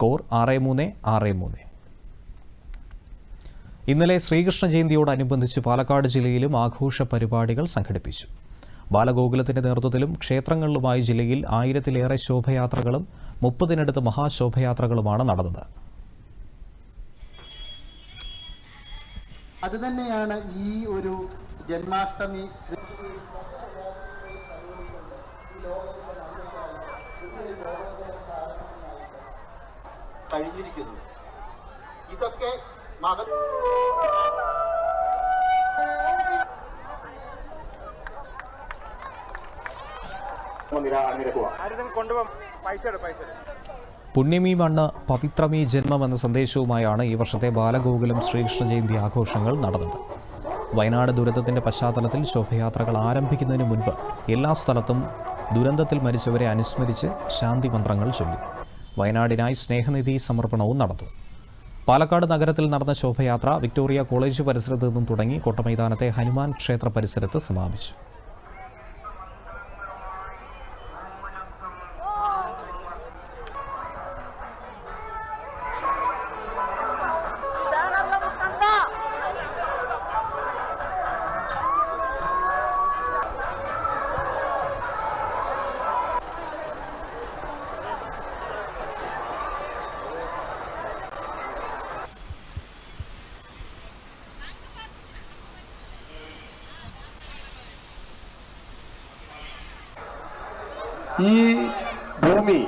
Score ആറ് മൂന്ന് ആറ് മൂന്ന്. ഇന്നലെ ശ്രീകൃഷ്ണ ജയന്തിയോടനുബന്ധിച്ച് പാലക്കാട് ജില്ലയിലും ആഘോഷ പരിപാടികൾ സംഘടിപ്പിച്ചു. ബാലഗോകുലത്തിന്റെ നേതൃത്വത്തിലും ക്ഷേത്രങ്ങളിലുമായി ജില്ലയിൽ ആയിരത്തിലേറെ ശോഭയാത്രകളും മുപ്പതിനടുത്ത് മഹാശോഭയാത്രകളുമാണ് നടന്നത്. അത് ഈ ഒരു ജന്മാഷ്ടമി കഴിഞ്ഞിരിക്കുന്നു ഇതൊക്കെ മഹ പുണ്യമീ മണ്ണ് പവിത്രമീ ജന്മം എന്ന സന്ദേശവുമായാണ് ഈ വർഷത്തെ ബാലഗോകുലം ശ്രീകൃഷ്ണ ജയന്തി ആഘോഷങ്ങൾ നടന്നത്. വയനാട് ദുരന്തത്തിന്റെ പശ്ചാത്തലത്തിൽ ശോഭയാത്രകൾ ആരംഭിക്കുന്നതിന് മുൻപ് എല്ലാ സ്ഥലത്തും ദുരന്തത്തിൽ മരിച്ചവരെ അനുസ്മരിച്ച് ശാന്തി മന്ത്രങ്ങൾ ചൊല്ലി. വയനാടിനായി സ്നേഹനിധി സമർപ്പണവും നടന്നു. പാലക്കാട് നഗരത്തിൽ നടന്ന ശോഭയാത്ര വിക്ടോറിയ കോളേജ് പരിസരത്ത് നിന്നും തുടങ്ങി കോട്ടമൈതാനത്തെ ഹനുമാൻ ക്ഷേത്ര പരിസരത്ത് സമാപിച്ചു. ഈ ഭൂമി